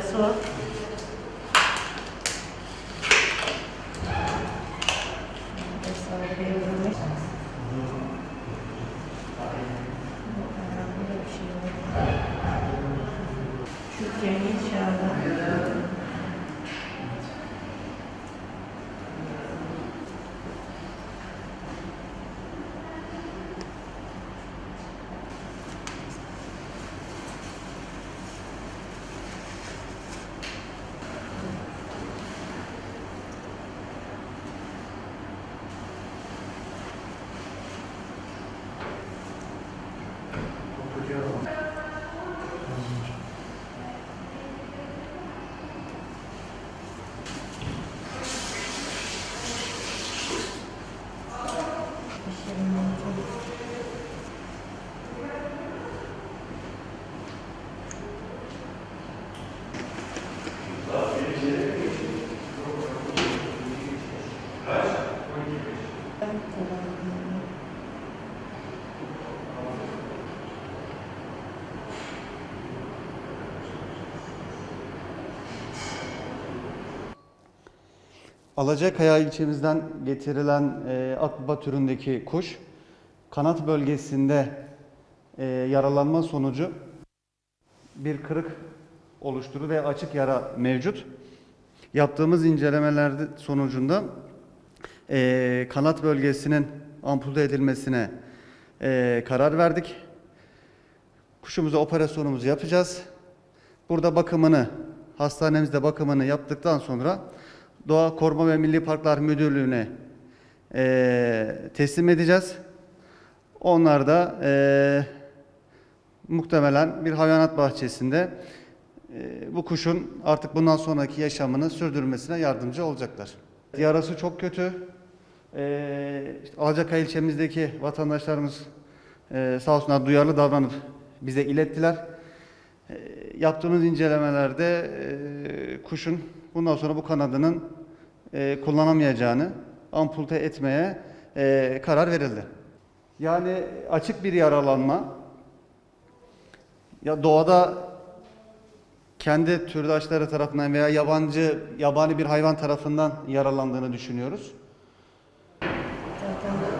Su. Şu kemiği inşallah. Alacakaya ilçemizden getirilen e, akbaba türündeki kuş kanat bölgesinde e, yaralanma sonucu bir kırık oluşturdu ve açık yara mevcut. Yaptığımız incelemelerde sonucunda e, kanat bölgesinin ampute edilmesine e, karar verdik. Kuşumuza operasyonumuzu yapacağız. Burada bakımını, hastanemizde bakımını yaptıktan sonra Doğa Koruma ve Milli Parklar Müdürlüğü'ne eee, teslim edeceğiz. Onlar da eee, muhtemelen bir hayvanat bahçesinde bu kuşun artık bundan sonraki yaşamını sürdürmesine yardımcı olacaklar. Yarası çok kötü. Eee işte Alacakaya ilçemizdeki vatandaşlarımız eee sağ olsunlar duyarlı davranıp bize ilettiler. E, Yaptığımız incelemelerde e, kuşun bundan sonra bu kanadının e, kullanamayacağını ampulte etmeye e, karar verildi. Yani açık bir yaralanma ya doğada kendi türdaşları tarafından veya yabancı yabani bir hayvan tarafından yaralandığını düşünüyoruz. Zaten.